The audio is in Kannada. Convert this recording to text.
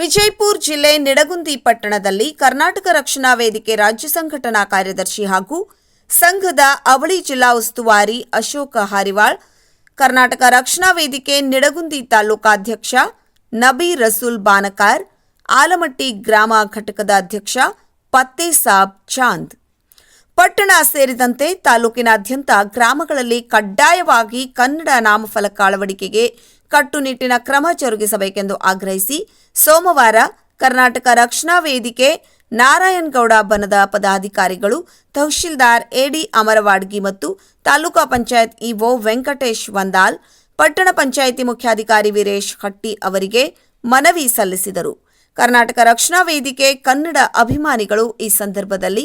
ವಿಜಯಪುರ ಜಿಲ್ಲೆ ನಿಡಗುಂದಿ ಪಟ್ಟಣದಲ್ಲಿ ಕರ್ನಾಟಕ ರಕ್ಷಣಾ ವೇದಿಕೆ ರಾಜ್ಯ ಸಂಘಟನಾ ಕಾರ್ಯದರ್ಶಿ ಹಾಗೂ ಸಂಘದ ಅವಳಿ ಜಿಲ್ಲಾ ಉಸ್ತುವಾರಿ ಅಶೋಕ ಹಾರಿವಾಳ್, ಕರ್ನಾಟಕ ರಕ್ಷಣಾ ವೇದಿಕೆ ನಿಡಗುಂದಿ ತಾಲೂಕಾಧ್ಯಕ್ಷ ನಬಿ ರಸೂಲ್ ಬಾನಕಾರ್, ಆಲಮಟ್ಟಿ ಗ್ರಾಮ ಘಟಕದ ಅಧ್ಯಕ್ಷ ಪತ್ತೆ ಸಾಬ್ ಚಾಂದ್. ಪಟ್ಟಣ ಸೇರಿದಂತೆ ತಾಲೂಕಿನಾದ್ಯಂತ ಗ್ರಾಮಗಳಲ್ಲಿ ಕಡ್ಡಾಯವಾಗಿ ಕನ್ನಡ ನಾಮಫಲಕ ಅಳವಡಿಕೆಗೆ ಕಟ್ಟುನಿಟ್ಟಿನ ಕ್ರಮ ಜರುಗಿಸಬೇಕೆಂದು ಆಗ್ರಹಿಸಿ ಸೋಮವಾರ ಕರ್ನಾಟಕ ರಕ್ಷಣಾ ವೇದಿಕೆ, ನಾರಾಯಣಗೌಡ ಬನದ ಪದಾಧಿಕಾರಿಗಳು, ತಹಶೀಲ್ದಾರ್ ಎಡಿ ಅಮರವಾಡ್ಗಿ ಮತ್ತು ತಾಲೂಕಾ ಪಂಚಾಯತ್ ಇಒ ವೆಂಕಟೇಶ್ ವಂದಾಲ್, ಪಟ್ಟಣ ಪಂಚಾಯಿತಿ ಮುಖ್ಯಾಧಿಕಾರಿ ವೀರೇಶ್ ಹಟ್ಟಿ ಅವರಿಗೆ ಮನವಿ ಸಲ್ಲಿಸಿದರು. ಕರ್ನಾಟಕ ರಕ್ಷಣಾ ವೇದಿಕೆ ಕನ್ನಡ ಅಭಿಮಾನಿಗಳು ಈ ಸಂದರ್ಭದಲ್ಲಿ